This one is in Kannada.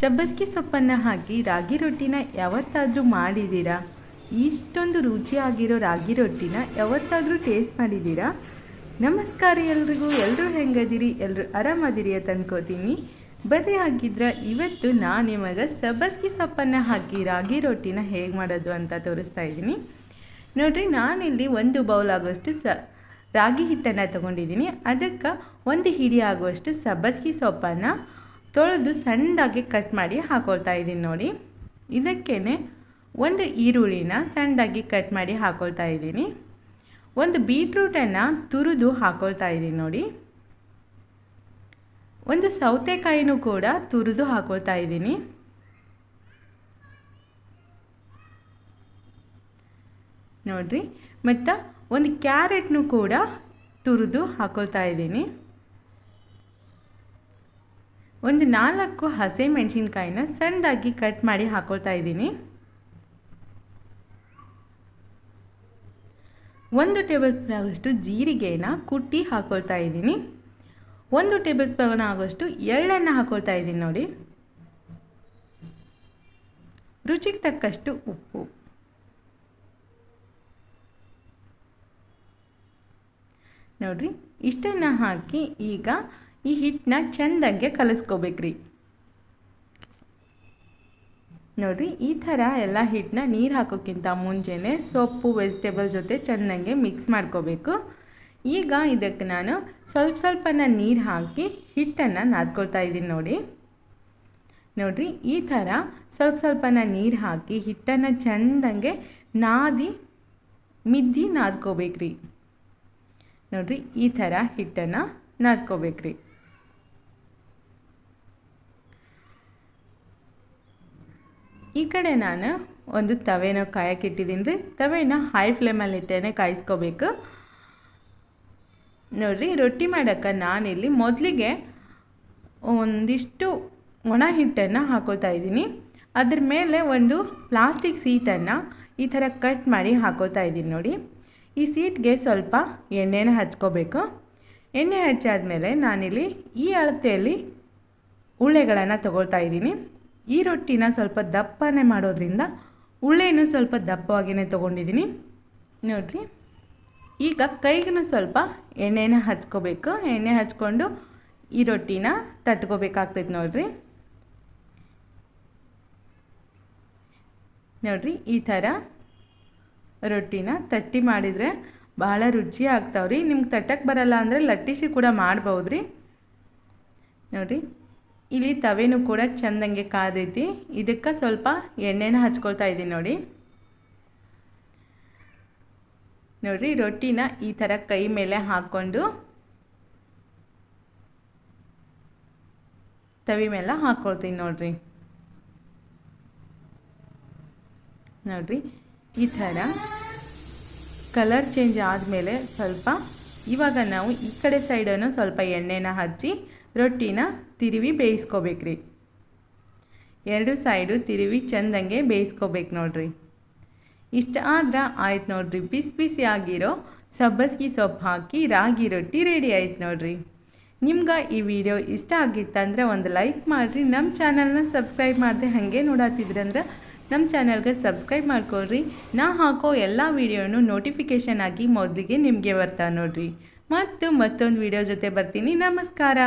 ಸಬ್ಬಸ್ಗೆ ಸೊಪ್ಪನ್ನು ಹಾಕಿ ರಾಗಿ ರೊಟ್ಟಿನ ಯಾವತ್ತಾದರೂ ಮಾಡಿದ್ದೀರಾ? ಇಷ್ಟೊಂದು ರುಚಿಯಾಗಿರೋ ರಾಗಿ ರೊಟ್ಟಿನ ಯಾವತ್ತಾದರೂ ಟೇಸ್ಟ್ ಮಾಡಿದ್ದೀರಾ? ನಮಸ್ಕಾರ ಎಲ್ರಿಗೂ. ಎಲ್ಲರೂ ಹೆಂಗದಿರಿ? ಎಲ್ಲರೂ ಆರಾಮದಿರಿ ಅಂತ ಅನ್ಕೋತೀನಿ. ಬರ್ರಿ ಇವತ್ತು ನಾನು ನಿಮಗೆ ಸಬ್ಬಸ್ಗೆ ಸೊಪ್ಪನ್ನು ಹಾಕಿ ರಾಗಿ ರೊಟ್ಟಿನ ಹೇಗೆ ಮಾಡೋದು ಅಂತ ತೋರಿಸ್ತಾ ಇದ್ದೀನಿ. ನೋಡಿರಿ, ನಾನಿಲ್ಲಿ ಒಂದು ಬೌಲ್ ಆಗುವಷ್ಟು ಸ ರಾಗಿ ಹಿಟ್ಟನ್ನು ತಗೊಂಡಿದ್ದೀನಿ. ಅದಕ್ಕೆ ಒಂದು ಹಿಡಿ ಆಗುವಷ್ಟು ಸಬ್ಬಸ್ಗೆ ಸೊಪ್ಪನ್ನು ತೊಳೆದು ಸಣ್ಣದಾಗಿ ಕಟ್ ಮಾಡಿ ಹಾಕೊಳ್ತಾ ಇದ್ದೀನಿ ನೋಡಿ. ಇದಕ್ಕೇ ಒಂದು ಈರುಳ್ಳಿನ ಸಣ್ಣದಾಗಿ ಕಟ್ ಮಾಡಿ ಹಾಕೊಳ್ತಾ ಇದ್ದೀನಿ. ಒಂದು ಬೀಟ್ರೂಟನ್ನು ತುರಿದು ಹಾಕೊಳ್ತಾ ಇದ್ದೀನಿ ನೋಡಿ. ಒಂದು ಸೌತೆಕಾಯಿನೂ ಕೂಡ ತುರಿದು ಹಾಕೊಳ್ತಾ ಇದ್ದೀನಿ. ನೋಡಿರಿ, ಮತ್ತು ಒಂದು ಕ್ಯಾರೆಟ್ನು ಕೂಡ ತುರಿದು ಹಾಕೊಳ್ತಾ ಇದ್ದೀನಿ. ಒಂದು ನಾಲ್ಕು ಹಸಿ ಮೆಣಸಿನ್ಕಾಯಿನ ಸಣ್ಣದಾಗಿ ಕಟ್ ಮಾಡಿ ಹಾಕೊಳ್ತಾ ಇದ್ದೀನಿ. ಒಂದು ಟೇಬಲ್ ಸ್ಪೂನ್ ಆಗೋಷ್ಟು ಜೀರಿಗೆನ ಕುಟ್ಟಿ ಹಾಕೊಳ್ತಾ ಇದ್ದೀನಿ. ಒಂದು ಟೇಬಲ್ ಸ್ಪೂನ್ ಆಗೋಷ್ಟು ಎಳ್ಳನ್ನು ಹಾಕೊಳ್ತಾ ಇದ್ದೀನಿ ನೋಡಿ. ರುಚಿಗೆ ತಕ್ಕಷ್ಟು ಉಪ್ಪು. ನೋಡ್ರಿ, ಇಷ್ಟನ್ನು ಹಾಕಿ ಈಗ ಈ ಹಿಟ್ಟನ್ನ ಚೆಂದಂಗೆ ಕಲಿಸ್ಕೋಬೇಕ್ರಿ. ನೋಡಿರಿ, ಈ ಥರ ಎಲ್ಲ ಹಿಟ್ಟನ್ನ ನೀರು ಹಾಕೋಕ್ಕಿಂತ ಮುಂಚೆನೇ ಸೊಪ್ಪು, ವೆಜಿಟೇಬಲ್ ಜೊತೆ ಚೆನ್ನಾಗೆ ಮಿಕ್ಸ್ ಮಾಡ್ಕೋಬೇಕು. ಈಗ ಇದಕ್ಕೆ ನಾನು ಸ್ವಲ್ಪ ಸ್ವಲ್ಪನ ನೀರು ಹಾಕಿ ಹಿಟ್ಟನ್ನು ನಾದ್ಕೊಳ್ತಾ ಇದ್ದೀನಿ ನೋಡಿ. ನೋಡಿರಿ, ಈ ಥರ ಸ್ವಲ್ಪ ಸ್ವಲ್ಪನ ನೀರು ಹಾಕಿ ಹಿಟ್ಟನ್ನು ಚೆಂದಂಗೆ ನಾದಿ ಮಿದ್ದಿ ನಾದ್ಕೋಬೇಕ್ರಿ. ನೋಡಿರಿ, ಈ ಥರ ಹಿಟ್ಟನ್ನು ನಾದ್ಕೋಬೇಕ್ರಿ. ಈ ಕಡೆ ನಾನು ಒಂದು ತವೆನ ಕಾಯಕ್ಕೆ ಇಟ್ಟಿದ್ದೀನಿ ರೀ. ತವೆನ ಹೈ ಫ್ಲೇಮಲ್ಲಿ ಇಟ್ಟೇ ಕಾಯಿಸ್ಕೋಬೇಕು. ನೋಡಿರಿ, ರೊಟ್ಟಿ ಮಾಡೋಕ್ಕೆ ನಾನಿಲ್ಲಿ ಮೊದಲಿಗೆ ಒಂದಿಷ್ಟು ಒಣ ಹಿಟ್ಟನ್ನು ಹಾಕೋತಾ ಇದ್ದೀನಿ. ಅದ್ರ ಮೇಲೆ ಒಂದು ಪ್ಲಾಸ್ಟಿಕ್ ಸೀಟನ್ನು ಈ ಥರ ಕಟ್ ಮಾಡಿ ಹಾಕೋತಾ ಇದ್ದೀನಿ ನೋಡಿ. ಈ ಸೀಟ್ಗೆ ಸ್ವಲ್ಪ ಎಣ್ಣೆನ ಹಚ್ಕೋಬೇಕು. ಎಣ್ಣೆ ಹಚ್ಚಾದಮೇಲೆ ನಾನಿಲ್ಲಿ ಈ ಅಳತೆಯಲ್ಲಿ ಉಳ್ಳೆಗಳನ್ನು ತಗೊಳ್ತಾ ಇದ್ದೀನಿ. ಈ ರೊಟ್ಟಿನ ಸ್ವಲ್ಪ ದಪ್ಪನೇ ಮಾಡೋದ್ರಿಂದ ಉಳ್ಳೆನೂ ಸ್ವಲ್ಪ ದಪ್ಪವಾಗಿಯೇ ತೊಗೊಂಡಿದ್ದೀನಿ. ನೋಡಿರಿ. ಈಗ ಕೈಗೂ ಸ್ವಲ್ಪ ಎಣ್ಣೆನ ಹಚ್ಕೋಬೇಕು. ಎಣ್ಣೆ ಹಚ್ಕೊಂಡು ಈ ರೊಟ್ಟಿನ ತಟ್ಕೋಬೇಕಾಗ್ತೈತೆ ನೋಡಿರಿ. ನೋಡಿರಿ, ಈ ಥರ ರೊಟ್ಟಿನ ತಟ್ಟಿ ಮಾಡಿದರೆ ಭಾಳ ರುಚಿ ಆಗ್ತಾವ್ರಿ. ನಿಮ್ಗೆ ತಟ್ಟಕ್ಕೆ ಬರಲ್ಲ ಅಂದರೆ ಲಟ್ಟಿಸಿ ಕೂಡ ಮಾಡ್ಬೋದ್ರಿ. ನೋಡಿರಿ ಇಲ್ಲಿ ತವೆನೂ ಕೂಡ ಚೆಂದಂಗೆ ಕಾದೈತಿ. ಇದಕ್ಕೆ ಸ್ವಲ್ಪ ಎಣ್ಣೆನ ಹಚ್ಕೊಳ್ತಾ ಇದ್ದೀನಿ ನೋಡಿ. ನೋಡಿರಿ, ರೊಟ್ಟಿನ ಈ ಥರ ಕೈ ಮೇಲೆ ಹಾಕ್ಕೊಂಡು ತವಿ ಮೇಲೆ ಹಾಕ್ಕೊಳ್ತೀನಿ ನೋಡ್ರಿ. ನೋಡ್ರಿ, ಈ ಥರ ಕಲರ್ ಚೇಂಜ್ ಆದಮೇಲೆ ಸ್ವಲ್ಪ ಇವಾಗ ನಾವು ಈ ಕಡೆ ಸೈಡನ್ನು ಸ್ವಲ್ಪ ಎಣ್ಣೆನ ಹಚ್ಚಿ ರೊಟ್ಟಿನ ತಿರುವಿ ಬೇಯಿಸ್ಕೋಬೇಕ್ರಿ. ಎರಡು ಸೈಡು ತಿರುವಿ ಚೆಂದಂಗೆ ಬೇಯಿಸ್ಕೋಬೇಕು ನೋಡ್ರಿ. ಇಷ್ಟ ಆದ್ರೆ ಆಯ್ತು ನೋಡ್ರಿ, ಬಿಸಿ ಬಿಸಿ ಆಗಿರೋ ಸಬ್ಬಸ್ಗಿ ಸೊಪ್ಪು ಹಾಕಿ ರಾಗಿ ರೊಟ್ಟಿ ರೆಡಿ ಆಯ್ತು ನೋಡ್ರಿ. ನಿಮ್ಗೆ ಈ ವಿಡಿಯೋ ಇಷ್ಟ ಆಗಿತ್ತಂದ್ರೆ ಒಂದು ಲೈಕ್ ಮಾಡಿರಿ ನಮ್ಮ ಚಾನಲ್ನ ಸಬ್ಸ್ಕ್ರೈಬ್ ಮಾಡಿದೆ ಹಾಗೆ ನೋಡತ್ತಿದ್ರಂದ್ರೆ ನಮ್ಮ ಚಾನಲ್ಗೆ ಸಬ್ಸ್ಕ್ರೈಬ್ ಮಾಡ್ಕೊಳ್ರಿ. ನಾ ಹಾಕೋ ಎಲ್ಲ ವೀಡಿಯೋನು ನೋಟಿಫಿಕೇಷನ್ ಆಗಿ ಮೊದಲಿಗೆ ನಿಮಗೆ ಬರ್ತಾ ನೋಡ್ರಿ. ಮತ್ತು ಮತ್ತೊಂದು ವಿಡಿಯೋ ಜೊತೆ ಬರ್ತೀನಿ, ನಮಸ್ಕಾರ!